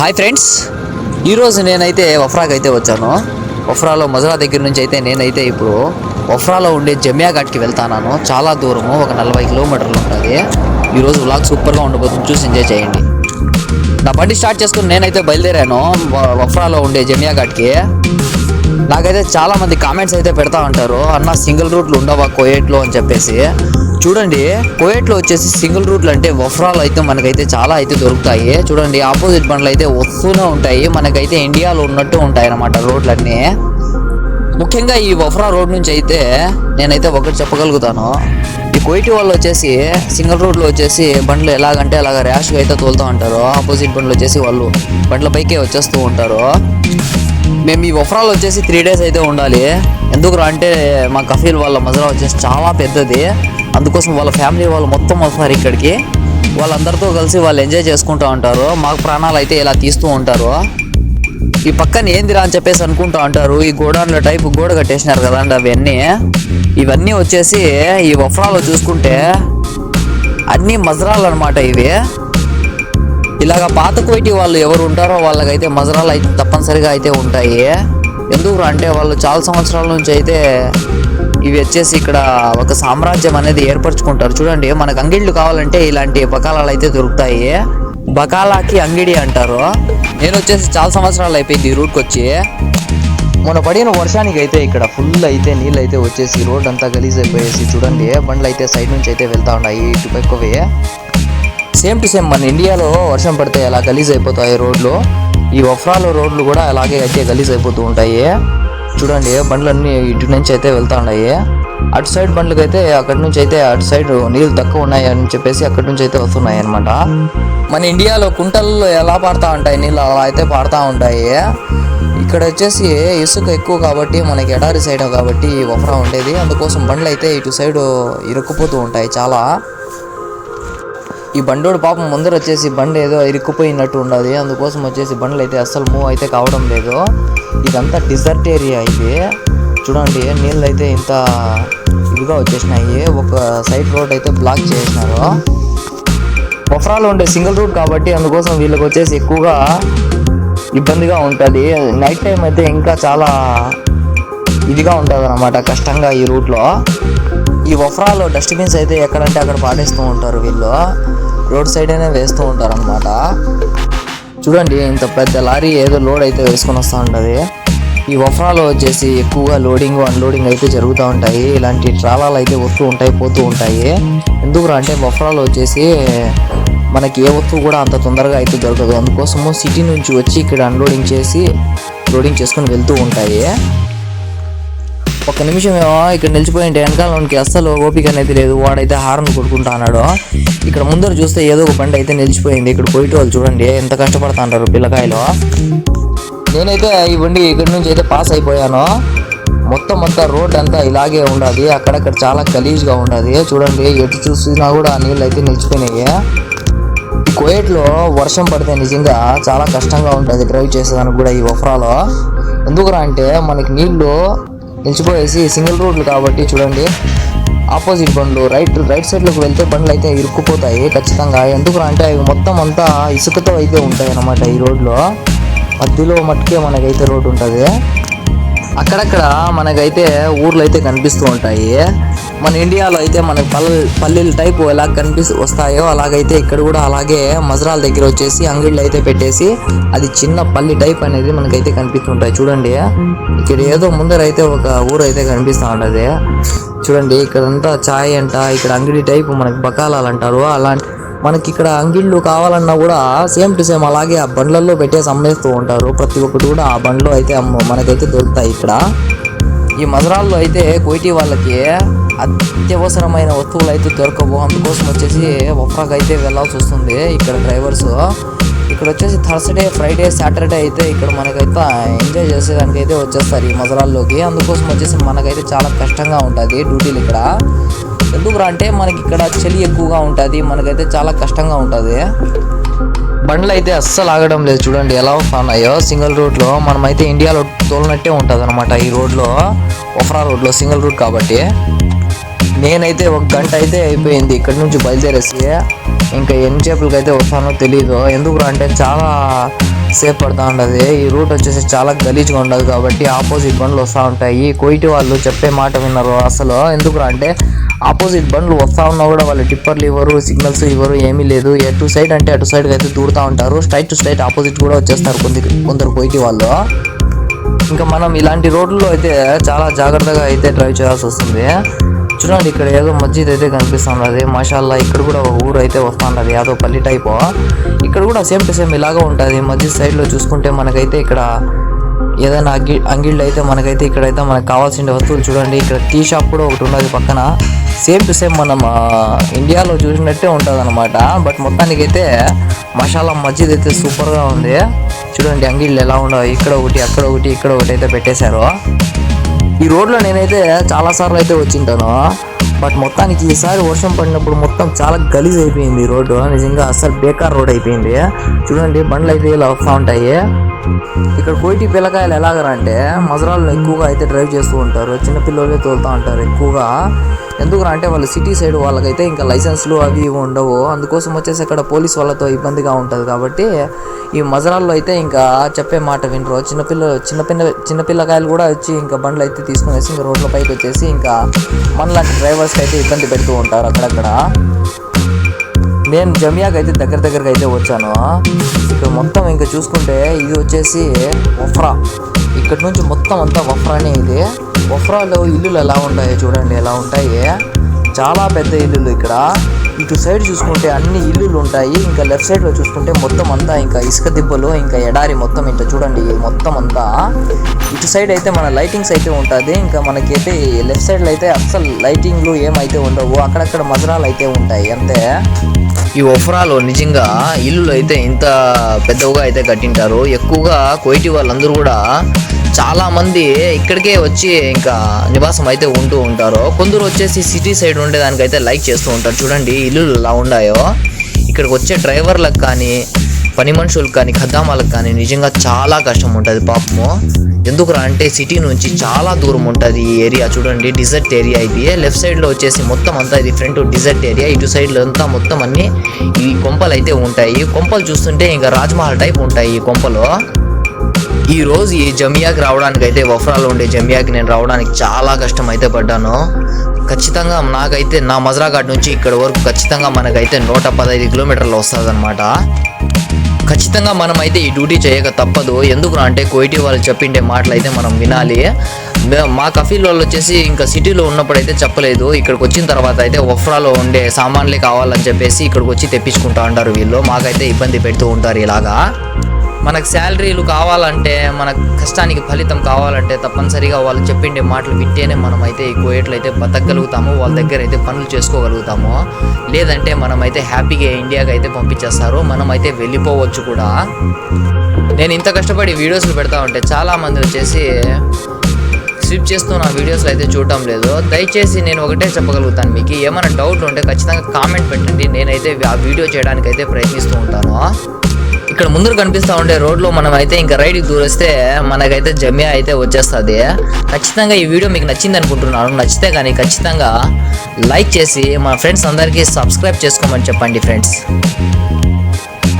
Hi friends ఈరోజు నేనైతే వఫ్రాకి అయితే వచ్చాను. వఫ్రాలో మజురా దగ్గర నుంచి అయితే నేనైతే ఇప్పుడు వఫ్రాలో ఉండే జమియా ఘాట్కి వెళ్తాను చాలా దూరము ఒక నలభై కిలోమీటర్లు ఉంటుంది. ఈరోజు వ్లాగ్ సూపర్గా ఉండబోతుంది. చూసి ఎంజాయ్ చేయండి. నా బండి స్టార్ట్ చేసుకుని నేనైతే బయలుదేరాను. వఫ్రాలో ఉండే జమియా ఘాట్కి. నాకైతే చాలామంది కామెంట్స్ అయితే పెడతా ఉంటారు. అన్న సింగిల్ రూట్లు ఉండవా కోయేట్లో అని చెప్పేసి. చూడండి కోయేట్లో వచ్చేసి సింగిల్ రూట్లు అంటే వఫ్రాలు అయితే మనకైతే చాలా అయితే దొరుకుతాయి. చూడండి ఆపోజిట్ బండ్లు అయితే వస్తూనే ఉంటాయి. మనకైతే ఇండియాలో ఉన్నట్టు ఉంటాయి అన్నమాట రోడ్లన్నీ. ముఖ్యంగా ఈ వఫ్రా రోడ్ నుంచి అయితే నేనైతే ఒకటి చెప్పగలుగుతాను. ఈ కోయిటి వాళ్ళు వచ్చేసి సింగిల్ రోడ్లో వచ్చేసి బండ్లు ఎలాగంటే అలాగ ర్యాష్గా అయితే తోలుతూ ఉంటారు. ఆపోజిట్ బండ్లు వచ్చేసి వాళ్ళు బండ్లపైకే వచ్చేస్తూ ఉంటారు. మేము ఈ వఫరాలు వచ్చేసి త్రీ డేస్ అయితే ఉండాలి. ఎందుకు అంటే మా కఫీల్ వాళ్ళ మజరా వచ్చేసి చాలా పెద్దది. అందుకోసం వాళ్ళ ఫ్యామిలీ వాళ్ళు మొత్తం వస్తారు ఇక్కడికి. వాళ్ళందరితో కలిసి వాళ్ళు ఎంజాయ్ చేసుకుంటూ ఉంటారు. మాకు ప్రాణాలు అయితే ఇలా తీస్తూ ఉంటారు. ఈ పక్కన ఏందిరా అని చెప్పేసి అనుకుంటూ ఉంటారు. ఈ గోడౌన్ల టైప్ గోడ కట్టేసినారు కదండి అవన్నీ. ఇవన్నీ వచ్చేసి ఈ వఫ్రాలో చూసుకుంటే అన్ని మజరాలు అనమాట ఇవి. ఇలాగ పాత కోయిటి వాళ్ళు ఎవరు ఉంటారో వాళ్ళకైతే మజరాలు అయితే తప్పనిసరిగా అయితే ఉంటాయి. ఎందుకు అంటే వాళ్ళు చాలా సంవత్సరాల నుంచి అయితే ఇవి వచ్చేసి ఇక్కడ ఒక సామ్రాజ్యం అనేది ఏర్పరచుకుంటారు. చూడండి మనకు అంగిళ్ళు కావాలంటే ఇలాంటి బకాలాలు అయితే దొరుకుతాయి. బకాలాకి అంగిడి అంటారు. నేను వచ్చేసి చాలా సంవత్సరాలు అయిపోయింది ఈ రూట్కి వచ్చి. మొన్న పడిన వర్షానికి అయితే ఇక్కడ ఫుల్ అయితే నీళ్ళు అయితే వచ్చేసి రోడ్ అంతా గలీజ్ అయిపోయేసి చూడండి బండ్లు అయితే సైడ్ నుంచి అయితే వెళ్తా ఉన్నాయి ఇటు సేమ్ టు సేమ్ మన ఇండియాలో వర్షం పడితే ఎలా గలీజ్ అయిపోతాయి రోడ్లు? ఈ వఫ్రాలో రోడ్లు కూడా అలాగే అయితే గలీజ్ అయిపోతూ ఉంటాయి. చూడండి బండ్లన్నీ ఇటు నుంచి అయితే వెళ్తా ఉన్నాయి. అటు సైడ్ బండ్లకి అయితే అక్కడి నుంచి అయితే అటు సైడ్ నీళ్ళు తక్కువ ఉన్నాయి అని చెప్పేసి అక్కడి నుంచి అయితే వస్తున్నాయి అనమాట మన ఇండియాలో కుంటల్లో ఎలా పారుతా ఉంటాయి నీళ్ళు? అలా అయితే పారుతూ ఉంటాయి. ఇక్కడ వచ్చేసి ఇసుక ఎక్కువ కాబట్టి మనకి ఎడారి సైడ్ కాబట్టి వఫరా ఉండేది. అందుకోసం బండ్లు అయితే ఇటు సైడ్ ఇరుక్కుపోతూ ఉంటాయి చాలా. ఈ బండోడు పాపం ముందర వచ్చేసి బండి ఏదో ఇరుక్కుపోయినట్టు ఉండదు అందుకోసం వచ్చేసి బండ్లు అయితే అస్సలు మూవ్ అయితే కావడం లేదు. ఇదంతా డిజర్ట్ ఏరియా ఇది. చూడండి నీళ్ళు అయితే ఇంత ఇదిగా వచ్చేసినాయి. ఒక సైడ్ రోడ్ అయితే బ్లాక్ చేసినారు. బొఫ్రాలో ఉండే సింగిల్ రూట్ కాబట్టి అందుకోసం వీళ్ళకి వచ్చేసి ఎక్కువగా ఇబ్బందిగా ఉంటుంది. నైట్ టైం అయితే ఇంకా చాలా ఇదిగా ఉంటుంది అనమాట కష్టంగా ఈ రూట్లో ఈ వఫ్రాలో డస్ట్బిన్స్ అయితే ఎక్కడంటే అక్కడ పాడేస్తూ ఉంటారు వీళ్ళు. రోడ్ సైడ్ అయినా వేస్తూ ఉంటారు అనమాట చూడండి ఇంత పెద్ద లారీ ఏదో లోడ్ అయితే వేసుకొని వస్తూ ఉంటుంది. ఈ వఫ్రాలో వచ్చేసి ఎక్కువగా లోడింగ్ అన్లోడింగ్ అయితే జరుగుతూ ఉంటాయి. ఇలాంటి ట్రాలాలు అయితే వస్తూ ఉంటాయి పోతూ ఉంటాయి. ఎందుకు అంటే వఫ్రాలో వచ్చేసి మనకి ఏ వస్తువు కూడా అంత తొందరగా అయితే దొరకదు. అందుకోసము సిటీ నుంచి వచ్చి ఇక్కడ అన్లోడింగ్ చేసి లోడింగ్ చేసుకొని వెళ్తూ ఉంటాయి. ఒక్క నిమిషం ఏమో ఇక్కడ నిలిచిపోయింటే వెనకాలకి అస్సలు ఓపిక అనేది లేదు. వాడైతే హారన్ కొట్టుకుంటా అన్నాడు. ఇక్కడ ముందర చూస్తే ఏదో ఒక బండి అయితే నిలిచిపోయింది. ఇక్కడ పోయిట వాళ్ళు చూడండి ఎంత కష్టపడతా అంటారు పిల్లకాయలు. నేనైతే ఈ బండి ఇక్కడ నుంచి అయితే పాస్ అయిపోయాను. మొత్తం అంతా రోడ్ అంతా ఇలాగే ఉండదు అక్కడక్కడ చాలా గలీజ్గా ఉండదు చూడండి ఎటు చూసినా కూడా నీళ్ళు అయితే నిలిచిపోయినాయి. ఈ కోయేట్లో వర్షం పడితే నిజంగా చాలా కష్టంగా ఉంటుంది డ్రైవ్ చేసేదానికి కూడా ఈ వఫ్రాలో. ఎందుకురా అంటే మనకి నీళ్ళు నిలిచిపోయేసి సింగిల్ రోడ్లు కాబట్టి చూడండి. ఆపోజిట్ బండ్లు రైట్ రైట్ సైడ్లోకి వెళ్తే బండ్లు అయితే ఇరుక్కుపోతాయి ఖచ్చితంగా. ఎందుకు అంటే అవి మొత్తం అంతా ఇసుకతో అయితే ఉంటాయి అన్నమాట ఈ రోడ్లో. మధ్యలో మట్టుకే మనకైతే రోడ్డు ఉంటుంది. అక్కడక్కడ మనకైతే ఊర్లు అయితే కనిపిస్తూ ఉంటాయి. మన ఇండియాలో అయితే మనకి పల్లె పల్లెల టైపు ఎలా కనిపిస్తూ వస్తాయో అలాగైతే ఇక్కడ కూడా అలాగే మజరాల దగ్గర వచ్చేసి అంగడిలు అయితే పెట్టేసి అది చిన్న పల్లి టైప్ అనేది మనకైతే కనిపిస్తుంటాయి చూడండి. ఇక్కడ ఏదో ముందర అయితే ఒక ఊరు అయితే కనిపిస్తూ ఉంటుంది. చూడండి. ఇక్కడంతా ఛాయ్ అంట ఇక్కడ అంగడి టైపు మనకి బకాలాలు అంటారు. అలాంటి మనకి ఇక్కడ అంగిళ్ళు కావాలన్నా కూడా సేమ్ టు సేమ్ అలాగే ఆ బండ్లలో పెట్టేసి అమ్మేస్తూ ఉంటారు. ప్రతి ఒక్కటి కూడా ఆ బండ్లో అయితే అమ్మ మనకైతే దొరుకుతాయి ఇక్కడ. ఈ మజరాల్లో అయితే కోయిటీ వాళ్ళకి అత్యవసరమైన వస్తువులు అయితే దొరకవు. అందుకోసం వచ్చేసి ఒఫ్రాకి అయితే వెళ్ళాల్సి వస్తుంది ఇక్కడ డ్రైవర్స్. ఇక్కడ వచ్చేసి థర్స్డే ఫ్రైడే సాటర్డే అయితే ఇక్కడ మనకైతే ఎంజాయ్ చేసేదానికి అయితే వచ్చేస్తారు ఈ మజరాల్లోకి అందుకోసం వచ్చేసి మనకైతే చాలా కష్టంగా ఉంటుంది డ్యూటీలు ఇక్కడ. ఎందుకురా అంటే మనకి ఇక్కడ చలి ఎక్కువగా ఉంటుంది మనకైతే చాలా కష్టంగా ఉంటుంది. బండ్లు అయితే అస్సలు ఆగడం లేదు చూడండి ఎలా వస్తున్నాయో. సింగిల్ రూట్లో మనమైతే ఇండియాలో తోలినట్టే ఉంటుంది అనమాట ఈ రోడ్లో ఒఫ్రా రోడ్లో సింగిల్ రూట్ కాబట్టి. నేనైతే ఒక గంట అయితే అయిపోయింది ఇక్కడ నుంచి బయలుదేరేసి ఇంకా ఎన్ని చేపలకి అయితే వస్తానో తెలియదు ఎందుకు అంటే చాలా సేఫ్ పడుతూ ఉండదు ఈ రూట్ వచ్చేసి చాలా గలీజ్గా ఉండదు కాబట్టి ఆపోజిట్ బండ్లు వస్తూ ఉంటాయి. కోయిటి వాళ్ళు చెప్పే మాట విన్నారు అసలు. ఎందుకు అంటే ఆపోజిట్ బండ్లు వస్తూ ఉన్నా కూడా వాళ్ళు టిప్పర్లు ఇవ్వరు సిగ్నల్స్ ఇవ్వరు ఏమీ లేదు. ఎటు సైడ్ అంటే అటు సైడ్కి అయితే దూరుతూ ఉంటారు. స్ట్రైట్ టు స్ట్రైట్ ఆపోజిట్ కూడా వచ్చేస్తారు కొద్ది కొందరు పోయి వాళ్ళు. ఇంకా మనం ఇలాంటి రోడ్లలో అయితే చాలా జాగ్రత్తగా అయితే డ్రైవ్ చేయాల్సి వస్తుంది. చూడండి ఇక్కడ ఏదో మస్జిద్ అయితే కనిపిస్తున్నది. మాషాల్లా ఇక్కడ కూడా ఒక ఊరు అయితే వస్తున్నది. యాదో పల్లి టైపు ఇక్కడ కూడా సేమ్ టు సేమ్ ఇలాగా ఉంటుంది. మస్జిద్ సైడ్లో చూసుకుంటే మనకైతే ఇక్కడ ఏదైనా అంగి అంగిళ్ళు అయితే మనకైతే ఇక్కడైతే మనకు కావాల్సిన వస్తువులు చూడండి. ఇక్కడ టీ షాప్ కూడా ఒకటి ఉన్నది పక్కన. సేమ్ టు సేమ్ మనం ఇండియాలో చూసినట్టే ఉంటుంది అనమాట బట్ మొత్తానికైతే మసాలా మజ్జిద్ అయితే సూపర్గా ఉంది. చూడండి అంగిళ్ళు ఎలా ఉండవు ఇక్కడ ఒకటి అక్కడ ఒకటి ఇక్కడ ఒకటి అయితే పెట్టేశారు. ఈ రోడ్లో నేనైతే చాలా సార్లు అయితే వచ్చింటాను. బట్ మొత్తానికి ఈసారి వర్షం పడినప్పుడు మొత్తం చాలా గలీజ్ అయిపోయింది ఈ రోడ్డు. నిజంగా అసలు బేకార్ రోడ్ అయిపోయింది. చూడండి బండ్లు అయితే ఇలా వస్తూ ఉంటాయి. ఇక్కడ కోటి పిల్లకాయలు ఎలాగరా అంటే మజరాల్లో ఎక్కువగా అయితే డ్రైవ్ చేస్తూ ఉంటారు. చిన్నపిల్లలే తోలుతూ ఉంటారు ఎక్కువగా. ఎందుకురా అంటే వాళ్ళు సిటీ సైడ్ వాళ్ళకైతే ఇంకా లైసెన్స్లు అవి ఇవి ఉండవు. అందుకోసం వచ్చేసి అక్కడ పోలీస్ వాళ్ళతో ఇబ్బందిగా ఉంటుంది కాబట్టి ఈ మజరాల్లో అయితే ఇంకా చెప్పే మాట వినరు. చిన్నపిల్ల చిన్నపిల్ల చిన్నపిల్లకాయలు కూడా వచ్చి ఇంకా బండ్లు అయితే తీసుకునేసి ఇంకా రోడ్ల పైకి వచ్చేసి ఇంకా మనలాంటి డ్రైవర్స్కి అయితే ఇబ్బంది పెడుతూ ఉంటారు అక్కడక్కడ. నేను జమియాకి అయితే దగ్గర దగ్గరకు అయితే వచ్చాను. ఇక్కడ మొత్తం ఇంకా చూసుకుంటే ఇది వచ్చేసి వఫ్రా. ఇక్కడ నుంచి మొత్తం అంతా వఫ్రానే ఇది. వఫ్రాలో ఇల్లులు ఎలా ఉంటాయో చూడండి ఎలా ఉంటాయి. చాలా పెద్ద ఇల్లులు ఇక్కడ. ఇటు సైడ్ చూసుకుంటే అన్ని ఇల్లులు ఉంటాయి. ఇంకా లెఫ్ట్ సైడ్లో చూసుకుంటే మొత్తం అంతా ఇంకా ఇసుక దిబ్బలు ఇంకా ఎడారి మొత్తం ఇట్లా చూడండి మొత్తం అంతా. ఇటు సైడ్ అయితే మన లైటింగ్స్ అయితే ఉంటుంది. ఇంకా మనకైతే లెఫ్ట్ సైడ్లో అయితే అస్సలు లైటింగ్లు ఏమైతే ఉండవు. అక్కడక్కడ మజరాలు అయితే ఉంటాయి. అంతే. ఈ ఒఫ్రాలో నిజంగా ఇల్లులు అయితే ఇంత పెద్దవిగా అయితే కట్టింటారు. ఎక్కువగా కోయిటి వాళ్ళందరూ కూడా చాలా మంది ఇక్కడికే వచ్చి ఇంకా నివాసం అయితే ఉంటూ ఉంటారు. కొందరు వచ్చేసి సిటీ సైడ్ ఉండేదానికైతే లైక్ చేస్తూ ఉంటారు. చూడండి ఇల్లు ఎలా ఉన్నాయో ఇక్కడికి వచ్చే డ్రైవర్లకు కానీ పని మనుషులకు కానీ ఖద్దామాలకు కానీ నిజంగా చాలా కష్టం ఉంటుంది పాపము. ఎందుకురా అంటే సిటీ నుంచి చాలా దూరం ఉంటుంది ఈ ఏరియా చూడండి డిజర్ట్ ఏరియా ఇది. లెఫ్ట్ సైడ్లో వచ్చేసి మొత్తం అంతా ఇది ఫ్రంట్ డిజర్ట్ ఏరియా ఇటు సైడ్లో అంతా మొత్తం అన్ని ఈ కొంపలు అయితే ఉంటాయి. కొంపలు చూస్తుంటే ఇంకా రాజ్మహల్ టైప్ ఉంటాయి ఈ కొంపలు. ఈ రోజు ఈ జమియాకి రావడానికి అయితే వఫ్రాలో ఉండే జమియాకి నేను రావడానికి చాలా కష్టం అయితే పడ్డాను. ఖచ్చితంగా నాకైతే నా మజరాఘాట్ నుంచి ఇక్కడ వరకు ఖచ్చితంగా మనకైతే నూట పదహైదు కిలోమీటర్లు వస్తుంది ఖచ్చితంగా మనం అయితే ఈ డ్యూటీ చేయక తప్పదు. ఎందుకు అంటే కోయిటి వాళ్ళు చెప్పిండే మాటలు అయితే మనం వినాలి. మా కఫీల్ వాళ్ళు వచ్చేసి ఇంకా సిటీలో ఉన్నప్పుడు అయితే చెప్పలేదు. ఇక్కడికి వచ్చిన తర్వాత అయితే వఫ్రాలో ఉండే సామాన్లే కావాలని చెప్పేసి ఇక్కడికి వచ్చి తెప్పించుకుంటా ఉంటారు వీళ్ళు. మాకైతే ఇబ్బంది పెడుతూ ఉంటారు ఇలాగా. మనకు శాలరీలు కావాలంటే మన కష్టానికి ఫలితం కావాలంటే తప్పనిసరిగా వాళ్ళు చెప్పిండే మాటలు వింటేనే మనం అయితే ఈ కోయేట్లు అయితే బతకగలుగుతాము వాళ్ళ దగ్గర అయితే పనులు చేసుకోగలుగుతాము. లేదంటే మనమైతే హ్యాపీగా ఇండియాకి అయితే పంపించేస్తారు మనమైతే వెళ్ళిపోవచ్చు కూడా. నేను ఇంత కష్టపడి వీడియోస్లు పెడతా ఉంటే చాలామంది వచ్చేసి స్విప్ చేస్తూ నా వీడియోస్లో అయితే చూడటం లేదు. దయచేసి నేను ఒకటే చెప్పగలుగుతాను మీకు ఏమైనా డౌట్ ఉంటే ఖచ్చితంగా కామెంట్ పెట్టండి. నేనైతే ఆ వీడియో చేయడానికి అయితే ప్రయత్నిస్తూ ఉంటాను. ఇక్కడ ముందు కనిపిస్తూ ఉండే రోడ్లో మనం అయితే ఇంకా రైడ్కి దూరేస్తే మనకైతే జమియా అయితే వచ్చేస్తుంది. ఖచ్చితంగా ఈ వీడియో మీకు నచ్చింది అనుకుంటున్నాను. నచ్చితే కానీ ఖచ్చితంగా లైక్ చేసి మా ఫ్రెండ్స్ అందరికీ సబ్స్క్రైబ్ చేసుకోమని చెప్పండి ఫ్రెండ్స్.